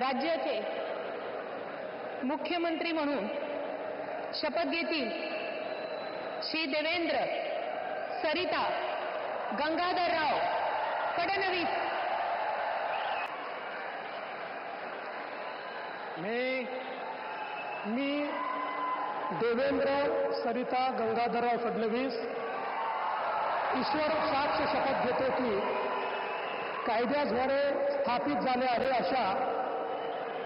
राज्याचे मुख्यमंत्री म्हणून शपथ घेतील श्री देवेंद्र सरिता गंगाधरराव फडणवीस. मी मी देवेंद्र सरिता गंगाधरराव फडणवीस ईश्वर साक्ष शपथ घेतो की कायद्याद्वारे स्थापित झाले आहे अशा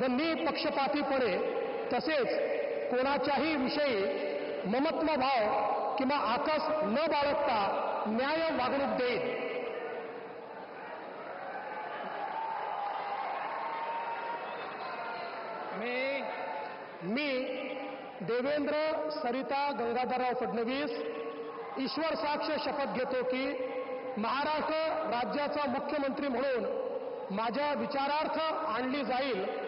व मी पक्षपातीपणे तसेच कोणाच्याही विषयी ममत्व भाव किंवा आकस न बाळगता न्याय वागणूक देईन. मी मी देवेंद्र सरिता गंगाधरराव फडणवीस ईश्वर साक्ष शपथ घेतो की महाराष्ट्र राज्याचा मुख्यमंत्री म्हणून माझ्या विचारार्थ आणली जाईल.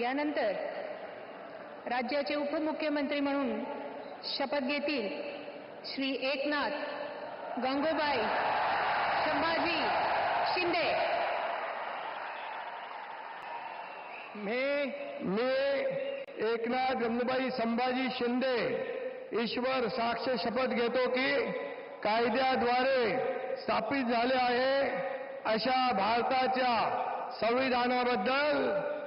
यानंतर राज्याचे उपमुख्यमंत्री म्हणून शपथ घेतील श्री एकनाथ गंगोबाई संभाजी शिंदे. मी मी एकनाथ गंगूबाई संभाजी शिंदे ईश्वर साक्ष शपथ घेतो की कायद्याद्वारे स्थापित झाले आहे अशा भारताच्या संविधानाबद्दल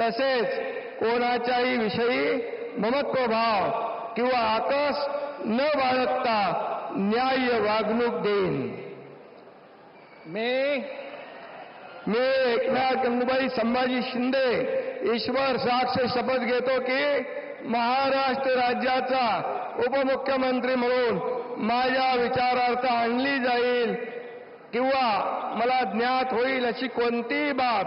तसेच कोणाच्याही विषयी ममत्वभाव किंवा आकस न बाळगता न्याय्य वागणूक देईन. मी मी एकनाथ गंगूबाई संभाजी शिंदे ईश्वर साक्ष शपथ घेतो की महाराष्ट्र राज्याचा उपमुख्यमंत्री म्हणून माझ्या विचारार्थ आणली जाईल किंवा मला ज्ञात होईल अशी कोणतीही बाब